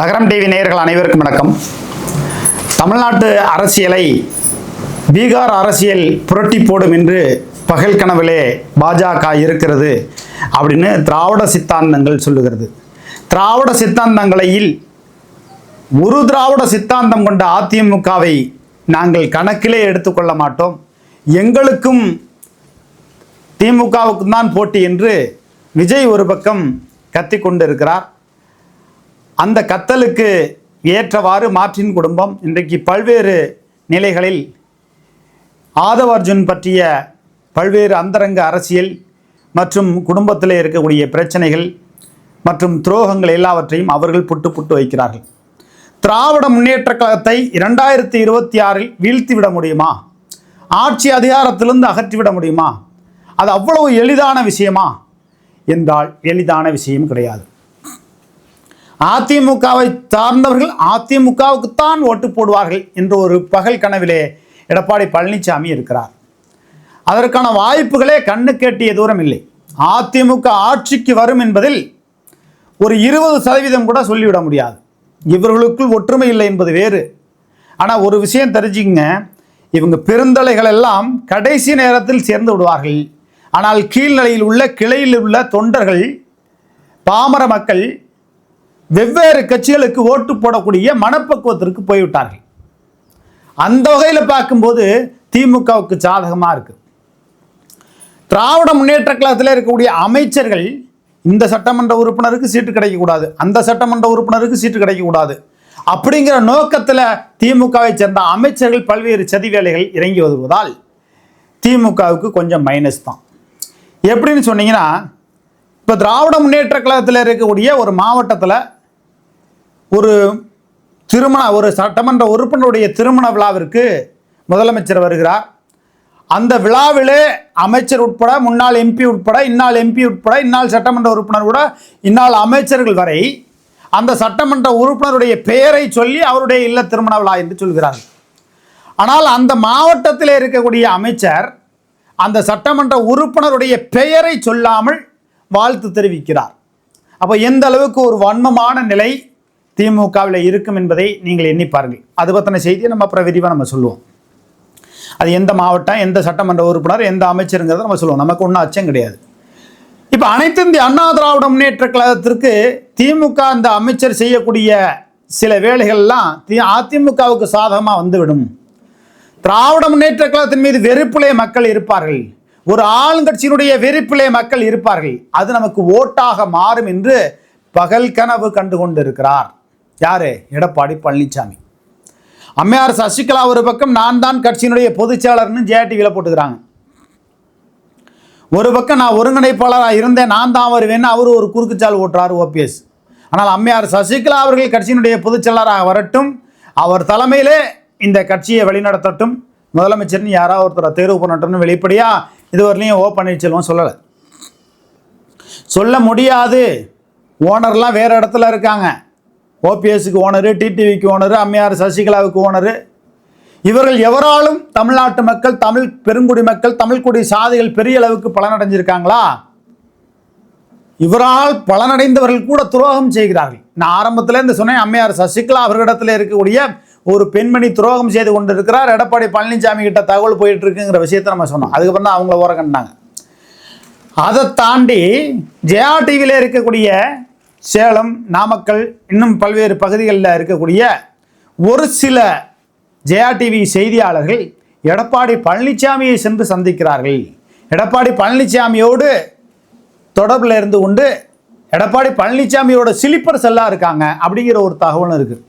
நகரம் டிவி நேயர்கள் அனைவருக்கும் வணக்கம். தமிழ்நாட்டு அரசியலை பீகார் அரசியல் புரட்டி போடும் என்று பகல் கனவிலே பாஜக இருக்கிறது அப்படின்னு திராவிட சித்தாந்தங்கள் சொல்லுகிறது. திராவிட சித்தாந்தங்களையில் ஒரு திராவிட சித்தாந்தம் கொண்ட அதிமுகவை நாங்கள் கணக்கிலே எடுத்துக்கொள்ள மாட்டோம். எங்களுக்கும் திமுகவுக்கும் தான் போட்டி என்று விஜய் ஒரு பக்கம் கத்திக் கொண்டிருக்கிறார். அந்த கத்தலுக்கு ஏற்றவாறு மாற்றின் குடும்பம் இன்றைக்கு பல்வேறு நிலைகளில் ஆதவ அர்ஜுன் பற்றிய பல்வேறு அந்தரங்க அரசியல் மற்றும் குடும்பத்தில் இருக்கக்கூடிய பிரச்சனைகள் மற்றும் துரோகங்கள் எல்லாவற்றையும் அவர்கள் புட்டு புட்டு வைக்கிறார்கள். திராவிட முன்னேற்ற கழகத்தை இரண்டாயிரத்தி இருபத்தி ஆறில் வீழ்த்திவிட முடியுமா? ஆட்சி அதிகாரத்திலிருந்து அகற்றிவிட முடியுமா? அது அவ்வளவு எளிதான விஷயமா? என்றால் எளிதான விஷயம் கிடையாது. அதிமுகவை சார்ந்தவர்கள் அதிமுகவுக்குத்தான் ஓட்டு போடுவார்கள் என்ற ஒரு பகல் கனவிலே எடப்பாடி பழனிசாமி இருக்கிறார். அதற்கான வாய்ப்புகளே கண்ணு கேட்டிய தூரம் இல்லை. அதிமுக ஆட்சிக்கு வரும் என்பதில் ஒரு இருபது சதவீதம் கூட சொல்லிவிட முடியாது. இவர்களுக்குள் ஒற்றுமை இல்லை என்பது வேறு. ஆனால் ஒரு விஷயம் தெரிஞ்சுங்க இவங்க பெருந்தலைகள் எல்லாம் கடைசி நேரத்தில் சேர்ந்து விடுவார்கள். ஆனால் கீழ்நிலையில் உள்ள கிளையில் உள்ள தொண்டர்கள் பாமர மக்கள் வெவ்வேறு கட்சிகளுக்கு ஓட்டு போடக்கூடிய மனப்பக்குவத்திற்கு போய்விட்டார்கள். அந்த வகையில் பார்க்கும்போது திமுகவுக்கு சாதகமாக இருக்குது திராவிட முன்னேற்ற கழகத்தில் இருக்கக்கூடிய அமைச்சர்கள் இந்த சட்டமன்ற உறுப்பினருக்கு சீட்டு கிடைக்கக்கூடாது அந்த சட்டமன்ற உறுப்பினருக்கு சீட்டு கிடைக்கக்கூடாது அப்படிங்கிற நோக்கத்தில் திமுகவை சேர்ந்த அமைச்சர்கள் பல்வேறு சதி வேலைகள் இறங்கி வருவதால் திமுகவுக்கு கொஞ்சம் மைனஸ் தான். எப்படின்னு சொன்னீங்கன்னா இப்போ திராவிட முன்னேற்ற கழகத்தில் இருக்கக்கூடிய ஒரு மாவட்டத்தில் ஒரு திருமண ஒரு சட்டமன்ற உறுப்பினருடைய திருமண விழாவிற்கு முதலமைச்சர் வருகிறார். அந்த விழாவிலே அமைச்சர் உட்பட முன்னாள் எம்பி உட்பட இந்நாள் எம்பி உட்பட இந்நாள் சட்டமன்ற உறுப்பினர் கூட இந்நாள் அமைச்சர்கள் வரை அந்த சட்டமன்ற உறுப்பினருடைய பெயரை சொல்லி அவருடைய இல்ல திருமண விழா என்று சொல்கிறார்கள். ஆனால் அந்த மாவட்டத்தில் இருக்கக்கூடிய அமைச்சர் அந்த சட்டமன்ற உறுப்பினருடைய பெயரை சொல்லாமல் வாழ்த்து தெரிவிக்கிறார். அப்போ எந்த அளவுக்கு ஒரு வன்மமான நிலை திமுகவில் இருக்கும் என்பதை நீங்கள் எண்ணி பாருங்கள். அது பற்றின செய்தியை நம்ம அப்புறம் விரிவாக நம்ம சொல்லுவோம். அது எந்த மாவட்டம் எந்த சட்டமன்ற உறுப்பினர் எந்த அமைச்சருங்கிறத நம்ம சொல்லுவோம். நமக்கு ஒன்றும் அச்சம் கிடையாது. இப்போ அனைத்து இந்திய அண்ணா திராவிட முன்னேற்ற கழகத்திற்கு திமுக அந்த அமைச்சர் செய்யக்கூடிய சில வேலைகள்லாம் தி அதிமுகவுக்கு சாதகமாக வந்துவிடும். திராவிட முன்னேற்ற கழகத்தின் மீது வெறுப்பிலே மக்கள் இருப்பார்கள். ஒரு ஆளுங்கட்சியினுடைய வெறுப்பிலே மக்கள் இருப்பார்கள். அது நமக்கு ஓட்டாக மாறும் என்று பகல் கனவு கண்டு கொண்டிருக்கிறார். யார்? எடப்பாடி பழனிசாமி அம்மையார் சசிகலா ஒரு பக்கம் நான் தான் கட்சியினுடைய பொதுச் செயலாளர்னு ஜேடிவியில் போட்டுக்கிறாங்க. ஒரு பக்கம் நான் ஒருங்கிணைப்பாளராக இருந்தேன் நான் தான் வருவேன்னு அவர் ஒரு குறுக்குச்சால் ஓட்டுறார் ஓபிஎஸ் ஆனால் அம்மையார் சசிகலா அவர்கள் கட்சியினுடைய பொதுச்செயலராக வரட்டும் அவர் தலைமையிலே இந்த கட்சியை வழிநடத்தட்டும். முதலமைச்சர்னு யாராவது ஒருத்தரை தேர்வு பண்ணட்டும்னு வெளிப்படையாக இதுவரையிலையும் ஓ பன்னீர்செல்வம் சொல்லலை. சொல்ல முடியாது. ஓனர்லாம் வேறு இடத்துல இருக்காங்க. ஓபிஎஸ்க்கு ஓனரு டிடிவிக்கு ஓனரு அம்மையார் சசிகலாவுக்கு ஓனரு. இவர்கள் எவராலும் தமிழ்நாட்டு மக்கள் தமிழ் பெருங்குடி மக்கள் தமிழ்குடி சாதிகள் பெரிய அளவுக்கு பலனடைஞ்சிருக்காங்களா? இவரால் பலனடைந்தவர்கள் கூட துரோகம் செய்கிறார்கள். நான் ஆரம்பத்தில் இந்த சொன்னேன் அம்மையார் சசிகலா அவர்களிடத்தில் இருக்கக்கூடிய ஒரு பெண்மணி துரோகம் செய்து கொண்டிருக்கிறார். எடப்பாடி பழனிசாமி கிட்ட தகவல் போயிட்டு இருக்குங்கிற விஷயத்தை நம்ம சொன்னோம். அதுக்கப்புறம் தான் அவங்கள ஓரம் கண்டாங்க அதை தாண்டி ஜெயா டிவியில் இருக்கக்கூடிய சேலம் நாமக்கல் இன்னும் பல்வேறு பகுதிகளில் இருக்கக்கூடிய ஒரு சில ஜெயா டிவி செய்தியாளர்கள் எடப்பாடி பழனிசாமியை சென்று சந்திக்கிறார்கள். எடப்பாடி பழனிசாமியோடு தொடர்பில் இருந்து கொண்டு எடப்பாடி பழனிசாமியோட சிலிப்பர்ஸ் எல்லாம் இருக்காங்க அப்படிங்கிற ஒரு தகவலும் இருக்குது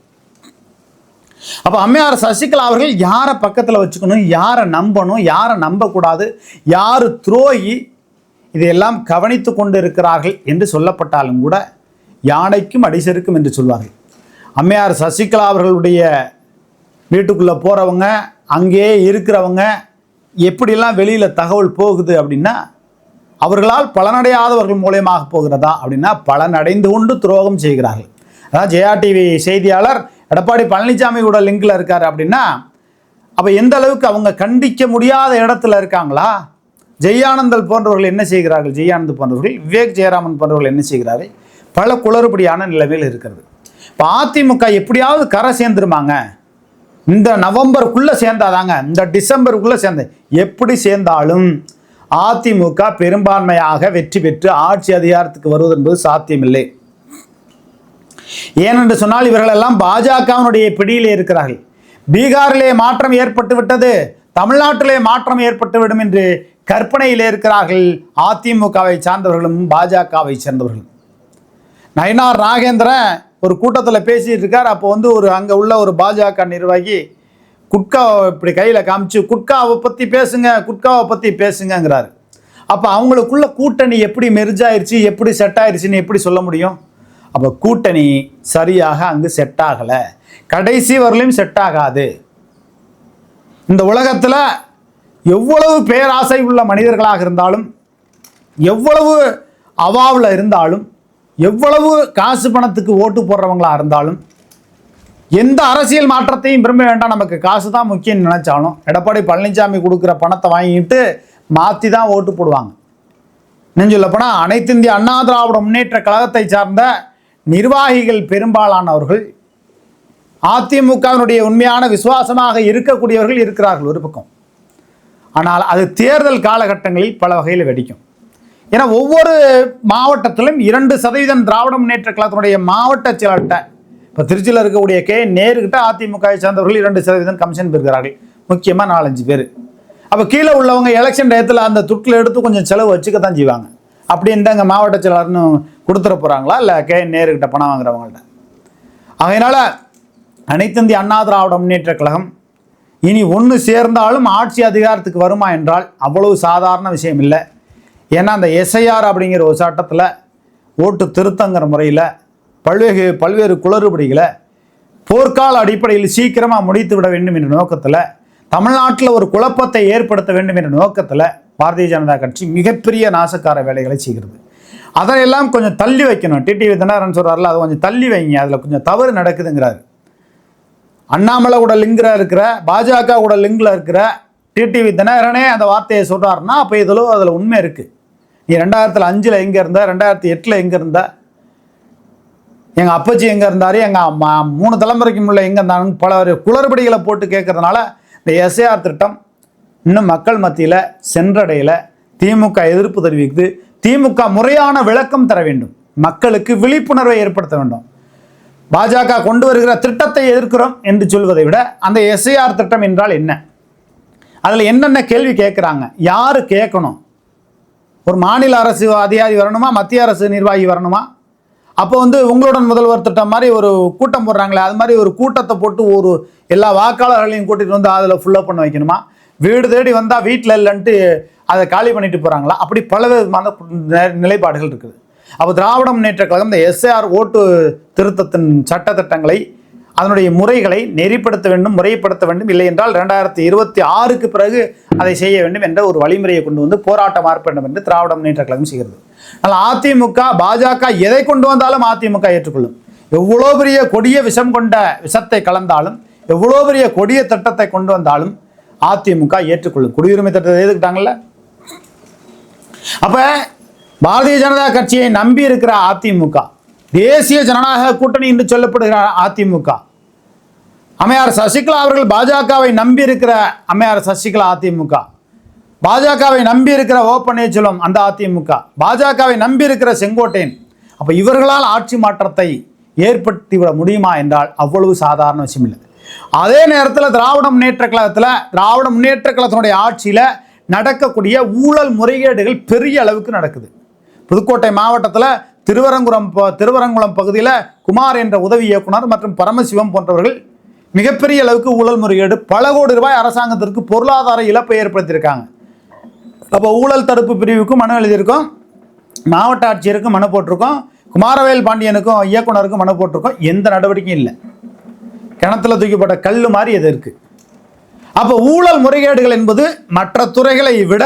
அப்போ அம்மையார் சசிகலா அவர்கள் யாரை பக்கத்தில் வச்சுக்கணும் யாரை நம்பணும் யாரை நம்பக்கூடாது யார் துரோகி இதையெல்லாம் கவனித்து கொண்டு இருக்கிறார்கள் என்று சொல்லப்பட்டாலும் கூட யானைக்கும் அடிசருக்கும் என்று சொல்வார்கள். அம்மையார் சசிகலா அவர்களுடைய வீட்டுக்குள்ளே போகிறவங்க அங்கேயே இருக்கிறவங்க எப்படிலாம் வெளியில் தகவல் போகுது அப்படின்னா அவர்களால் பலனடையாதவர்கள் மூலியமாக போகிறதா அப்படின்னா பலனடைந்து கொண்டு துரோகம் செய்கிறார்கள். அதான் ஜெயா டிவி செய்தியாளர் எடப்பாடி பழனிசாமி கூட லிங்கில் இருக்கார் அப்படின்னா அப்போ எந்த அளவுக்கு அவங்க கண்டிக்க முடியாத இடத்துல இருக்காங்களா? ஜெயானந்தல் போன்றவர்கள் என்ன செய்கிறார்கள்? ஜெயானந்த் போன்றவர்கள் விவேக் ஜெயராமன் போன்றவர்கள் என்ன செய்கிறார்கள்? பல குளறுபடியான நிலவில் இருக்கிறது. இப்போ அதிமுக எப்படியாவது கரை சேர்ந்துருமாங்க? இந்த நவம்பருக்குள்ளே சேர்ந்தாதாங்க இந்த டிசம்பருக்குள்ளே சேர்ந்த எப்படி சேர்ந்தாலும் அதிமுக பெரும்பான்மையாக வெற்றி பெற்று ஆட்சி அதிகாரத்துக்கு வருவது என்பது சாத்தியமில்லை. ஏனென்று சொன்னால் இவர்களெல்லாம் பாஜகவினுடைய பிடியிலே இருக்கிறார்கள். பீகாரிலே மாற்றம் ஏற்பட்டு விட்டது தமிழ்நாட்டிலே மாற்றம் ஏற்பட்டுவிடும் என்று கற்பனையிலே இருக்கிறார்கள் அதிமுகவை சார்ந்தவர்களும் பாஜகவை சேர்ந்தவர்களும். நயினார் நாகேந்திரன் ஒரு கூட்டத்தில் பேசிகிட்டு இருக்கார். அப்போ வந்து ஒரு அங்கே உள்ள ஒரு பாஜக நிர்வாகி குட்காவை இப்படி கையில் காமிச்சு குட்காவை பற்றி பேசுங்க குட்காவை பற்றி பேசுங்கங்கிறாரு. அப்போ அவங்களுக்குள்ள கூட்டணி எப்படி மெரிஜாயிருச்சு எப்படி செட் ஆயிடுச்சுன்னு எப்படி சொல்ல முடியும்? அப்போ கூட்டணி சரியாக அங்கு செட் ஆகலை. கடைசி வரலையும் செட் ஆகாது. இந்த உலகத்தில் எவ்வளவு பேராசை உள்ள மனிதர்களாக இருந்தாலும் எவ்வளவு அவாவில் இருந்தாலும் எவ்வளவு காசு பணத்துக்கு ஓட்டு போடுறவங்களா இருந்தாலும் எந்த அரசியல் மாற்றத்தையும் விரும்ப வேண்டாம். நமக்கு காசு தான் முக்கியம்னு நினைச்சாலும் எடப்பாடி பழனிசாமி கொடுக்குற பணத்தை வாங்கிட்டு மாற்றி தான் ஓட்டு போடுவாங்க. இன்னும் சொல்லப் போனால் அனைத்து இந்திய அண்ணா திராவிட முன்னேற்ற கழகத்தை சார்ந்த நிர்வாகிகள் பெரும்பாலானவர்கள் அதிமுகவினுடைய உண்மையான விசுவாசமாக இருக்கக்கூடியவர்கள் இருக்கிறார்கள் ஒரு பக்கம். ஆனால் அது தேர்தல் காலகட்டங்களில் பல வகையில் வெடிக்கும். ஏன்னா ஒவ்வொரு மாவட்டத்திலும் இரண்டு சதவீதம் திராவிட முன்னேற்ற கழகத்தினுடைய மாவட்ட செயலாளர்கிட்ட இப்போ திருச்சியில் இருக்கக்கூடிய கே. நேருக்கிட்ட அதிமுகவை சேர்ந்தவர்கள் இரண்டு சதவீதம் கமிஷன் பெறுகிறார்கள். முக்கியமாக நாலஞ்சு பேர். அப்போ கீழே உள்ளவங்க எலெக்ஷன் டயத்தில் அந்த துட்டில் எடுத்து கொஞ்சம் செலவு வச்சுக்க தான் செய்வாங்க. அப்படி இருந்தாங்க மாவட்ட செயலாளர்னு கொடுத்துட போகிறாங்களா இல்லை கே. நேருக்கிட்ட பணம் வாங்குறவங்கள்ட்ட. அதனால் அனைத்திந்திய அண்ணா திராவிட முன்னேற்ற கழகம் இனி ஒன்று சேர்ந்தாலும் ஆட்சி அதிகாரத்துக்கு வருமா என்றால் அவ்வளவு சாதாரண விஷயம் இல்லை. ஏன்னா அந்த எஸ்ஐஆர் அப்படிங்கிற ஒரு சட்டத்தில் ஓட்டு திருத்தங்கிற முறையில் பல்வேறு பல்வேறு குளறுபடிகளை போர்க்கால அடிப்படையில் சீக்கிரமாக முடித்து விட வேண்டும் என்ற நோக்கத்தில் தமிழ்நாட்டில் ஒரு குழப்பத்தை ஏற்படுத்த வேண்டும் என்ற நோக்கத்தில் பாரதிய ஜனதா கட்சி மிகப்பெரிய நாசக்கார வேலைகளை செய்கிறது. அதையெல்லாம் கொஞ்சம் தள்ளி வைக்கணும். டிடிவி தினகரன் சொல்கிறாரில் அதை கொஞ்சம் தள்ளி வைங்க. அதில் கொஞ்சம் தவறு நடக்குதுங்கிறாரு. அண்ணாமலை கூட லிங்கில் இருக்கிற பாஜக கூட லிங்கில் இருக்கிற டிடிவி தினகரனே அந்த வார்த்தையை சொல்கிறாருன்னா அப்போ இதில் அதில் உண்மை இருக்குது நீ ரெண்டாயிரத்தில் அஞ்சில் எங்கே இருந்த? ரெண்டாயிரத்தி எட்டில் எங்கே இருந்த? எங்கள் அப்பச்சி எங்கே இருந்தார்? எங்கள் மூணு தலைமுறைக்கு முள்ள எங்கே இருந்தாங்க? பல குளறுபடிகளை போட்டு கேட்கறதுனால இந்த எஸ்ஏஆர் திட்டம் இன்னும் மக்கள் மத்தியில் சென்றடையில். திமுக எதிர்ப்பு தெரிவிக்குது. திமுக முறையான விளக்கம் தர வேண்டும். மக்களுக்கு விழிப்புணர்வை ஏற்படுத்த வேண்டும். பாஜக கொண்டு வருகிற திட்டத்தை எதிர்க்கிறோம் என்று சொல்வதை விட அந்த எஸ்ஐஆர் திட்டம் என்றால் என்ன? அதில் என்னென்ன கேள்வி கேட்குறாங்க? யார் கேட்கணும்? ஒரு மாநில அரசு அதிகாரி வரணுமா? மத்திய அரசு நிர்வாகி வரணுமா? அப்போ வந்து உங்களுடன் முதல்வர் திட்டம் மாதிரி ஒரு கூட்டம் போடுறாங்களே அது மாதிரி ஒரு கூட்டத்தை போட்டு ஒரு எல்லா வாக்காளர்களையும் கூட்டிகிட்டு வந்து அதில் ஃபுல்லப் பண்ண வைக்கணுமா? வீடு தேடி வந்தால் வீட்டில் இல்லைன்ட்டு அதை காலி பண்ணிட்டு போகிறாங்களா அப்படி பல விதமான நிலைப்பாடுகள் இருக்குது. அப்போ திராவிட முன்னேற்ற கழகம் இந்த எஸ்ஆர் ஓட்டு திருத்தத்தின் சட்டத்திட்டங்களை அதனுடைய முறைகளை நெறிப்படுத்த வேண்டும் முறைப்படுத்த வேண்டும். இல்லை என்றால் ரெண்டாயிரத்தி இருபத்தி ஆறுக்கு பிறகு அதை செய்ய வேண்டும் என்ற ஒரு வழிமுறையை கொண்டு வந்து போராட்டம் ஆர்ப்ப வேண்டும் என்று திராவிட முன்னேற்ற கழகம் செய்கிறது. ஆனால் அதிமுக பாஜக எதை கொண்டு வந்தாலும் அதிமுக ஏற்றுக்கொள்ளும். எவ்வளோ பெரிய கொடிய விஷம் கொண்ட விஷத்தை கலந்தாலும் எவ்வளோ பெரிய கொடிய திட்டத்தை கொண்டு வந்தாலும் அதிமுக ஏற்றுக்கொள்ளும். குடியுரிமை திட்டத்தை எதுக்கிட்டாங்கல்ல அப்ப பாரதிய ஜனதா கட்சியை நம்பி இருக்கிற அதிமுக தேசிய ஜனநாயக கூட்டணி என்று சொல்லப்படுகிற அதிமுக அம்மையார் சசிகலா அவர்கள் பாஜகவை நம்பி இருக்கிற அம்மையார் சசிகலா அதிமுக. பாஜகவை நம்பி இருக்கிற ஓ பன்னீர்செல்வம் அந்த அதிமுக. பாஜகவை நம்பி இருக்கிற செங்கோட்டையன். அப்போ இவர்களால் ஆட்சி மாற்றத்தை ஏற்படுத்திவிட முடியுமா என்றால் அவ்வளவு சாதாரண விஷயம் இல்லை. அதே நேரத்தில் திராவிட முன்னேற்ற கழகத்தில் திராவிட முன்னேற்ற கழகத்தினுடைய ஆட்சியில் நடக்கக்கூடிய ஊழல் முறைகேடுகள் பெரிய அளவுக்கு நடக்குது. புதுக்கோட்டை மாவட்டத்தில் திருவரங்குளம் திருவரங்குளம் பகுதியில் குமார் என்ற உதவி இயக்குனர் மற்றும் பரமசிவம் போன்றவர்கள் மிகப்பெரிய அளவுக்கு ஊழல் முறைகேடு பல கோடி ரூபாய் அரசாங்கத்திற்கு பொருளாதார இழப்பை ஏற்படுத்தியிருக்காங்க. அப்போ ஊழல் தடுப்பு பிரிவுக்கும் மனு எழுதியிருக்கோம். மாவட்ட ஆட்சியருக்கும் மனு போட்டிருக்கோம். குமாரவேல் பாண்டியனுக்கும் இயக்குனருக்கும் மனு போட்டிருக்கோம். எந்த நடவடிக்கையும் இல்லை. கிணத்துல தூக்கிப்பட்ட கல் மாதிரி இது இருக்குது அப்போ ஊழல் முறைகேடுகள் என்பது மற்ற துறைகளை விட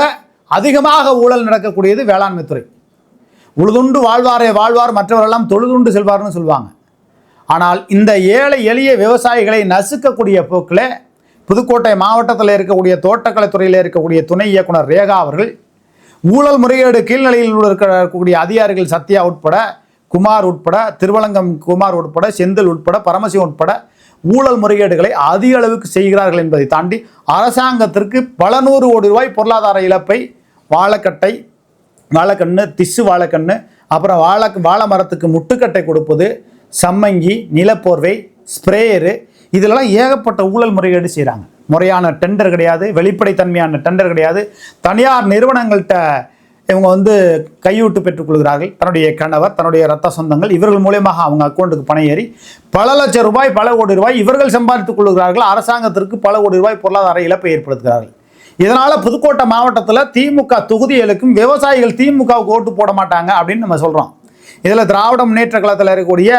அதிகமாக ஊழல் நடக்கக்கூடியது வேளாண்மை துறை. உழுதுண்டு வாழ்வாரே வாழ்வார் மற்றவரெல்லாம் தொழுதுண்டு செல்வார்னு சொல்லுவாங்க. ஆனால் இந்த ஏழை எளிய விவசாயிகளை நசுக்கக்கூடிய போக்கில் புதுக்கோட்டை மாவட்டத்தில் இருக்கக்கூடிய தோட்டக்கலைத்துறையில் இருக்கக்கூடிய துணை இயக்குனர் ரேகா அவர்கள் ஊழல் முறைகேடு கீழ்நிலையில் இருக்கக்கூடிய அதிகாரிகள் சத்யா உட்பட குமார் உட்பட திருவலங்கம் குமார் உட்பட செந்தில் உட்பட பரமசிவம் உட்பட ஊழல் முறைகேடுகளை அதிக அளவுக்கு செய்கிறார்கள் என்பதை தாண்டி அரசாங்கத்திற்கு பல நூறு கோடி ரூபாய் பொருளாதார இழப்பை வாழைக்கட்டை வாழைக்கண்ணு திசு வாழைக்கண்ணு அப்புறம் வாழை வாழை மரத்துக்கு முட்டுக்கட்டை கொடுப்பது சம்மங்கி நிலப்போர்வை ஸ்ப்ரேயரு இதிலெல்லாம் ஏகப்பட்ட ஊழல் முறைகேடு செய்கிறாங்க முறையான டெண்டர் கிடையாது வெளிப்படைத்தன்மையான டெண்டர் கிடையாது. தனியார் நிறுவனங்கள்கிட்ட இவங்க வந்து கையூட்டு பெற்றுக்கொள்கிறார்கள் தன்னுடைய கணவர் தன்னுடைய ரத்த சொந்தங்கள் இவர்கள் மூலியமாக அவங்க அக்கௌண்ட்டுக்கு பணம் ஏறி பல லட்சம் ரூபாய் பல கோடி ரூபாய் இவர்கள் சம்பாதித்துக் கொள்கிறார்கள். அரசாங்கத்திற்கு பல கோடி ரூபாய் பொருளாதார இழப்பை ஏற்படுத்துகிறார்கள். இதனால் புதுக்கோட்டை மாவட்டத்தில் திமுக தொகுதிகளுக்கும் விவசாயிகள் திமுகவுக்கு ஓட்டு போட மாட்டாங்க அப்படின்னு நம்ம சொல்கிறோம் இதில் திராவிட முன்னேற்ற கழகத்தில் இருக்கக்கூடிய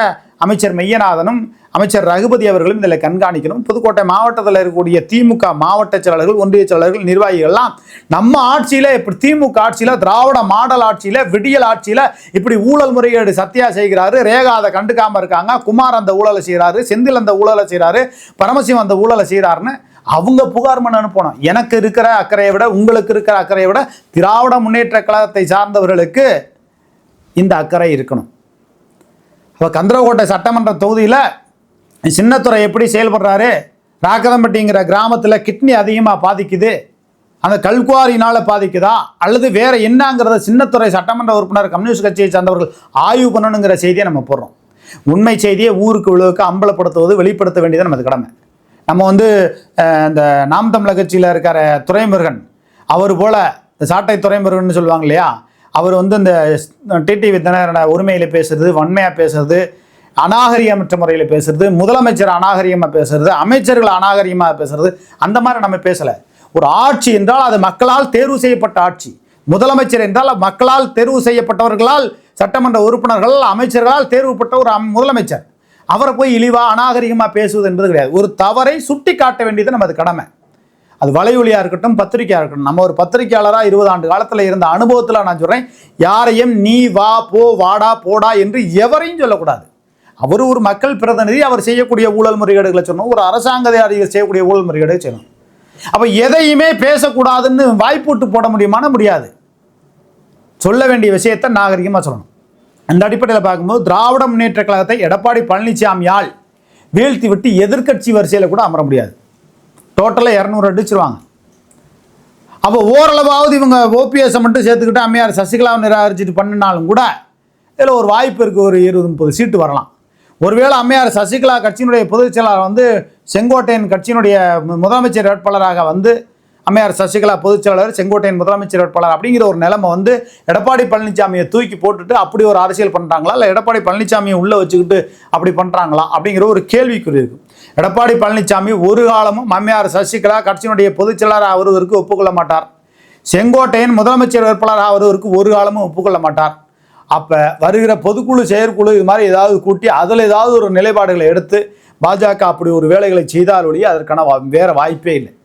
அமைச்சர் மெய்யநாதனும் அமைச்சர் ரகுபதி அவர்களும் இதில் கண்காணிக்கணும். புதுக்கோட்டை மாவட்டத்தில் இருக்கக்கூடிய திமுக மாவட்ட செயலாளர்கள் ஒன்றிய செயலாளர்கள் நிர்வாகிகள்லாம் நம்ம ஆட்சியில் இப்படி திமுக ஆட்சியில் திராவிட மாடல் ஆட்சியில் விடியல் ஆட்சியில் இப்படி ஊழல் முறைகேடு சத்யா செய்கிறாரு ரேகா அதை கண்டுக்காமல் இருக்காங்க குமார் அந்த ஊழலை செய்கிறாரு செந்தில் அந்த ஊழலை செய்கிறாரு பரமசிவம் அந்த ஊழலை செய்கிறாருன்னு அவங்க புகார் மனு அனுப்பணும். எனக்கு இருக்கிற அக்கறையை விட உங்களுக்கு இருக்கிற அக்கறையை விட திராவிட முன்னேற்ற கழகத்தை சார்ந்தவர்களுக்கு இந்த அக்கறை இருக்கணும். இப்போ கந்தரகோட்டை சட்டமன்ற தொகுதியில் சின்னத்துறை எப்படி செயல்படுறாரு? ராக்கதம்பட்டிங்கிற கிராமத்தில் கிட்னி அதிகமாக பாதிக்குது. அந்த கல்குவாரினால் பாதிக்குதா? அல்லது வேற என்னங்கிறத சின்னத்துறை சட்டமன்ற உறுப்பினர் கம்யூனிஸ்ட் கட்சியை சார்ந்தவர்கள் ஆய்வு பண்ணணுங்கிற செய்தியை நம்ம போடுறோம். உண்மை செய்தியை ஊருக்கு விழுவுக்கு அம்பலப்படுத்துவது வெளிப்படுத்த வேண்டியது நமது கடமை. நம்ம வந்து இந்த நாம் தமிழர் கட்சியில் இருக்கிற துறைமுருகன் அவர் போல இந்த சாட்டை துறைமுருகன் சொல்லுவாங்க இல்லையா? அவர் வந்து இந்த டிடிவி தினகரன உரிமையில் பேசுறது வன்மையாக பேசுறது அநாகரியமற்ற முறையில் பேசுறது முதலமைச்சர் அநாகரிகமாக பேசுறது அமைச்சர்கள் அநாகரிகமாக பேசுறது அந்த மாதிரி நம்ம பேசலை. ஒரு ஆட்சி என்றால் அது மக்களால் தேர்வு செய்யப்பட்ட ஆட்சி. முதலமைச்சர் என்றால் மக்களால் தேர்வு செய்யப்பட்டவர்களால் சட்டமன்ற உறுப்பினர்கள் அமைச்சர்களால் தேர்வுப்பட்ட ஒரு அம்- முதலமைச்சர். அவரை போய் இழிவாக அநாகரிகமாக பேசுவது என்பது கிடையாது. ஒரு தவறை சுட்டி காட்ட வேண்டியது நமது கடமை. அது வலையொலியாக இருக்கட்டும் பத்திரிக்கையாக இருக்கட்டும். நம்ம ஒரு பத்திரிக்கையாளராக இருபது ஆண்டு காலத்தில் இருந்த அனுபவத்தில் நான் சொல்கிறேன் யாரையும் நீ வா போ வாடா போடா என்று எவரையும் சொல்லக்கூடாது. அவர் ஒரு மக்கள் பிரதிநிதி அவர் செய்யக்கூடிய ஊழல் முறைகேடுகளை சொல்லணும். ஒரு அரசாங்க அதிகாரிகள் செய்யக்கூடிய ஊழல் முறைகேடுகளை சொல்லணும். அப்போ எதையுமே பேசக்கூடாதுன்னு வாய்ப்பூட்டு போட முடியுமான முடியாது. சொல்ல வேண்டிய விஷயத்தை நாகரிகமாக சொல்லணும். அந்த அடிப்படையில் பார்க்கும்போது திராவிட முன்னேற்ற கழகத்தை எடப்பாடி பழனிசாமியால் வீழ்த்தி விட்டு எதிர்க்கட்சி வரிசையில் கூட அமர முடியாது. டோட்டலாக இரநூறு அடிச்சிருவாங்க. அப்போ ஓரளவாவது இவங்க ஓபிஎஸ்ஸை மட்டும் சேர்த்துக்கிட்டு அம்மையார் சசிகலாவை நிராகரிச்சுட்டு பண்ணினாலும் கூட இதில் ஒரு வாய்ப்பு இருக்குது ஒரு இருபது முப்பது சீட்டு வரலாம். ஒருவேளை அம்மையார் சசிகலா கட்சியினுடைய பொதுச் செயலாளர் வந்து செங்கோட்டையன் கட்சியினுடைய முதலமைச்சர் வேட்பாளராக வந்து அம்மையார் சசிகலா பொதுச் செயலாளர் செங்கோட்டையன் முதலமைச்சர் வேட்பாளர் அப்படிங்கிற ஒரு நிலைமை வந்து எடப்பாடி பழனிசாமியை தூக்கி போட்டுட்டு அப்படி ஒரு அரசியல் பண்ணுறாங்களா இல்லை எடப்பாடி பழனிசாமியை உள்ளே வச்சுக்கிட்டு அப்படி பண்ணுறாங்களா அப்படிங்கிற ஒரு கேள்விக்குறி இருக்கு. எடப்பாடி பழனிசாமி ஒரு காலமும் அம்மையார் சசிகலா கட்சியினுடைய பொதுச் செயலாளராக வருவதற்கு ஒப்புக்கொள்ள மாட்டார். செங்கோட்டையன் முதலமைச்சர் வேட்பாளராக வருவதற்கு ஒரு காலமும் ஒப்புக்கொள்ள மாட்டார். அப்போ வருகிற பொதுக்குழு செயற்குழு இது மாதிரி ஏதாவது கூட்டி அதில் ஏதாவது ஒரு நிலைப்பாடுகளை எடுத்து பாஜக அப்படி ஒரு வேலைகளை செய்தால் ஒழிய அதற்கான வா- வாய்ப்பே இல்லை.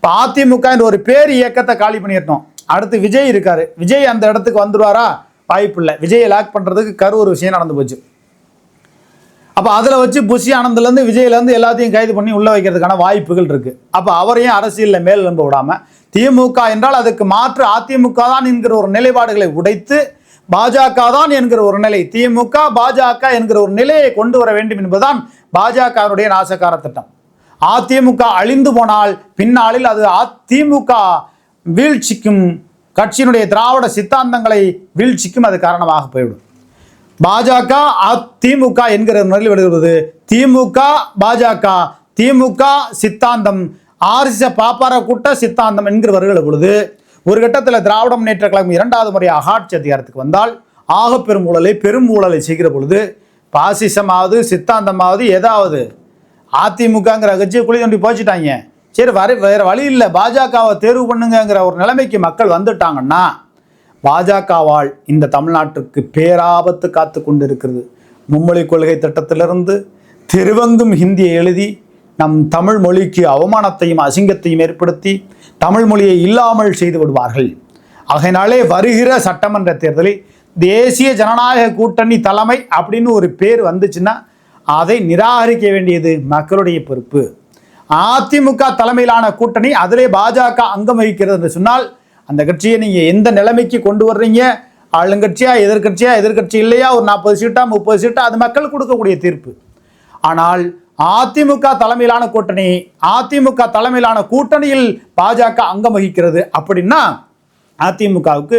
இப்போ அதிமுக என்ற ஒரு பேர் இயக்கத்தை காலி பண்ணிட்டோம் அடுத்து விஜய் இருக்காரு. விஜய் அந்த இடத்துக்கு வந்துடுவாரா வாய்ப்பு இல்லை. விஜயை லாக் பண்ணுறதுக்கு கரூர் விஷயம் நடந்து போச்சு. அப்போ அதில் வச்சு புஷி ஆனந்த்லேருந்து விஜய்லேருந்து எல்லாத்தையும் கைது பண்ணி உள்ளே வைக்கிறதுக்கான வாய்ப்புகள் இருக்குது அப்போ அவரையும் அரசியலில் மேல் எழும்ப விடாமல் திமுக என்றால் அதுக்கு மாற்று அதிமுக தான் என்கிற ஒரு நிலைப்பாடுகளை உடைத்து பாஜக தான் என்கிற ஒரு நிலை திமுக பாஜக என்கிற ஒரு நிலையை கொண்டு வர வேண்டும் என்பதுதான் பாஜகவினுடைய நாசகார திட்டம். அதிமுக அழிந்து போனால் பின்னாளில் அது அதிமுக வீழ்ச்சிக்கும் கட்சியினுடைய திராவிட சித்தாந்தங்களை வீழ்ச்சிக்கும் அது காரணமாக போய்விடும். பாஜக அதிமுக என்கிற முறையில் விடுகிறது திமுக பாஜக திமுக சித்தாந்தம் ஆர்சிச பாப்பார கூட்ட சித்தாந்தம் என்கிற வருகிற பொழுது ஒரு கட்டத்தில் திராவிட முன்னேற்ற கழகம் இரண்டாவது முறையாக ஆட்சி அதிகாரத்துக்கு வந்தால் ஆக பெரும் ஊழலை பெரும் ஊழலை செய்கிற பொழுது பாசிசமாவது சித்தாந்தமாவது ஏதாவது அதிமுகங்கிற கட்சியை குழி தோண்டி போச்சுட்டாங்க. சரி வர வேற வழி இல்லை. பாஜகவை தேர்வு பண்ணுங்கங்கிற ஒரு நிலைமைக்கு மக்கள் வந்துட்டாங்கன்னா பாஜகவால் இந்த தமிழ்நாட்டுக்கு பேராபத்து காத்து கொண்டிருக்கிறது. மும்மொழி கொள்கை திட்டத்திலிருந்து திருவங்கும் ஹிந்தியை எழுதி நம் தமிழ் மொழிக்கு அவமானத்தையும் அசிங்கத்தையும் ஏற்படுத்தி தமிழ் மொழியை இல்லாமல் செய்து விடுவார்கள். ஆகையினாலே வருகிற சட்டமன்ற தேர்தலில் தேசிய ஜனநாயக கூட்டணி தலைமை அப்படின்னு ஒரு பேர் வந்துச்சுன்னா அதை நிராகரிக்க வேண்டியது மக்களுடைய பொறுப்பு. அதிமுக தலைமையிலான கூட்டணி அதிலே பாஜக அங்கம் வகிக்கிறது என்று சொன்னால் அந்த கட்சியை நீங்கள் எந்த நிலைமைக்கு கொண்டு வர்றீங்க? ஆளுங்கட்சியா எதிர்கட்சியா எதிர்க்கட்சி இல்லையா? ஒரு நாற்பது சீட்டா முப்பது சீட்டா அது மக்கள் கொடுக்கக்கூடிய தீர்ப்பு. ஆனால் அதிமுக தலைமையிலான கூட்டணி அதிமுக தலைமையிலான கூட்டணியில் பாஜக அங்கம் வகிக்கிறது அப்படின்னா அதிமுகவுக்கு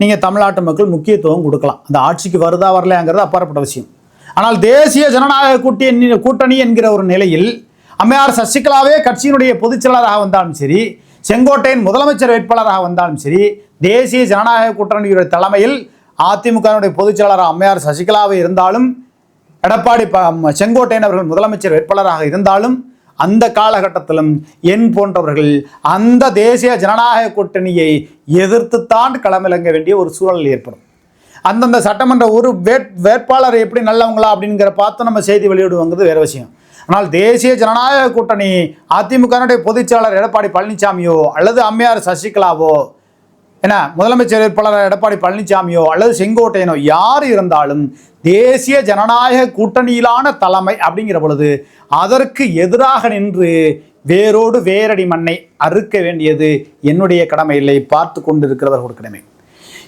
நீங்கள் தமிழ்நாட்டு மக்கள் முக்கியத்துவம் கொடுக்கலாம். அந்த ஆட்சிக்கு வருதா வரலையாங்கிறது அப்பாற்பட்ட விஷயம். ஆனால் தேசிய ஜனநாயக கூட்டணி கூட்டணி என்கிற ஒரு நிலையில் அம்மையார் சசிகலாவே கட்சியினுடைய பொதுச் செயலாளராக வந்தாலும் சரி செங்கோட்டையின் முதலமைச்சர் வேட்பாளராக வந்தாலும் சரி தேசிய ஜனநாயக கூட்டணியுடைய தலைமையில் அதிமுகவினுடைய பொதுச் செயலாளர் அம்மையார் சசிகலாவே இருந்தாலும் எடப்பாடி ப- செங்கோட்டையன் அவர்கள் முதலமைச்சர் வேட்பாளராக இருந்தாலும் அந்த காலகட்டத்திலும் என் போன்றவர்கள் அந்த தேசிய ஜனநாயக கூட்டணியை எதிர்த்துத்தான் களமிறங்க வேண்டிய ஒரு சூழல் ஏற்படும். அந்தந்த சட்டமன்ற ஒரு வேட் வேட்பாளர் எப்படி நல்லவங்களா அப்படிங்கிற பார்த்து நம்ம செய்தி வெளியிடுவோங்கிறது வேற விஷயம். ஆனால் தேசிய ஜனநாயக கூட்டணி அதிமுகனுடைய பொதுச்செயலாளர் எடப்பாடி பழனிசாமியோ அல்லது அம்மையார் சசிகலாவோ என்ன முதலமைச்சர் வேட்பாளர் எடப்பாடி பழனிசாமியோ அல்லது செங்கோட்டையனோ யார் இருந்தாலும் தேசிய ஜனநாயக கூட்டணியிலான தலைமை அப்படிங்கிற பொழுது அதற்கு எதிராக நின்று வேரோடு வேரடி மண்ணை அறுக்க வேண்டியது என்னுடைய கடமை இல்லை பார்த்து கொண்டிருக்கிறவர்கள் கடமை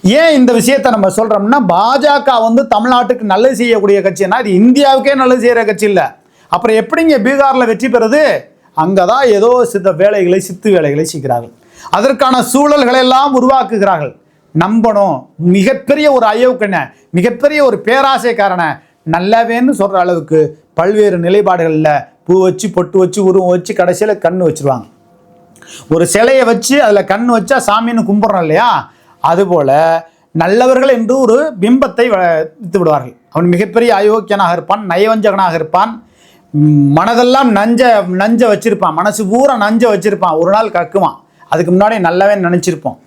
ஏன் இந்த விஷயத்தை நம்ம சொல்கிறோம்னா பாஜக வந்து தமிழ்நாட்டுக்கு நல்லது செய்யக்கூடிய கட்சினா இது இந்தியாவுக்கே நல்லது செய்கிற கட்சி இல்லை. அப்புறம் எப்படிங்க பீகாரில் வெற்றி பெறுது? அங்கே தான் ஏதோ சித்த வேலைகளை சித்து வேலைகளை செய்கிறார்கள். அதற்கான சூழல்களை எல்லாம் உருவாக்குகிறார்கள். நம்பணும். மிகப்பெரிய ஒரு ஐயோக்கண்ண மிகப்பெரிய ஒரு பேராசைக்காரனை. நல்லவேன்னு சொல்கிற அளவுக்கு பல்வேறு நிலைப்பாடுகளில் பூ வச்சு பொட்டு வச்சு உருவம் வச்சு கடைசியில் கண் வச்சுருவாங்க. ஒரு சிலையை வச்சு அதில் கண் வச்சா சாமின்னு கும்பிட்றோம் இல்லையா? அதுபோல நல்லவர்கள் என்று ஒரு பிம்பத்தை வித்து விடுவார்கள். அவன் மிகப்பெரிய அயோக்கியனாக இருப்பான் நயவஞ்சகனாக இருப்பான். மனதெல்லாம் நஞ்ச நஞ்ச வச்சிருப்பான். மனசு பூரா நஞ்ச வச்சிருப்பான். ஒரு நாள் கக்குவான். அதுக்கு முன்னாடி நல்லவன் நினச்சிருப்போம்.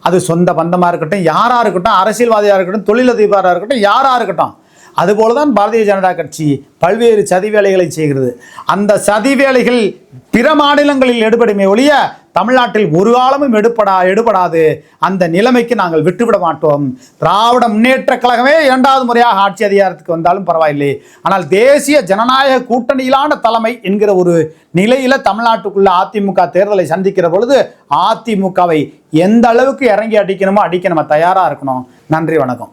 அது சொந்த பந்தமாக இருக்கட்டும் யாராக இருக்கட்டும் அரசியல்வாதியாக இருக்கட்டும் தொழிலதிபராக இருக்கட்டும் யாராக இருக்கட்டும். அதுபோல தான் பாரதிய ஜனதா கட்சி பல்வேறு சதி வேலைகளை செய்கிறது. அந்த சதி வேலைகள் பிற மாநிலங்களில் எடுபடுமே ஒழிய தமிழ்நாட்டில் ஒரு காலமும் எடுப்படா எடுபடாது. அந்த நிலைமைக்கு நாங்கள் விட்டுவிட மாட்டோம். திராவிட முன்னேற்ற கழகமே இரண்டாவது முறையாக ஆட்சி அதிகாரத்துக்கு வந்தாலும் பரவாயில்லை. ஆனால் தேசிய ஜனநாயக கூட்டணியிலான தலைமை என்கிற ஒரு நிலையில தமிழ்நாட்டுக்குள்ள அதிமுக தேர்தலை சந்திக்கிற பொழுது அதிமுகவை எந்த அளவுக்கு இறங்கி அடிக்கணுமோ அடிக்க நம்ம தயாராக இருக்கணும். நன்றி வணக்கம்.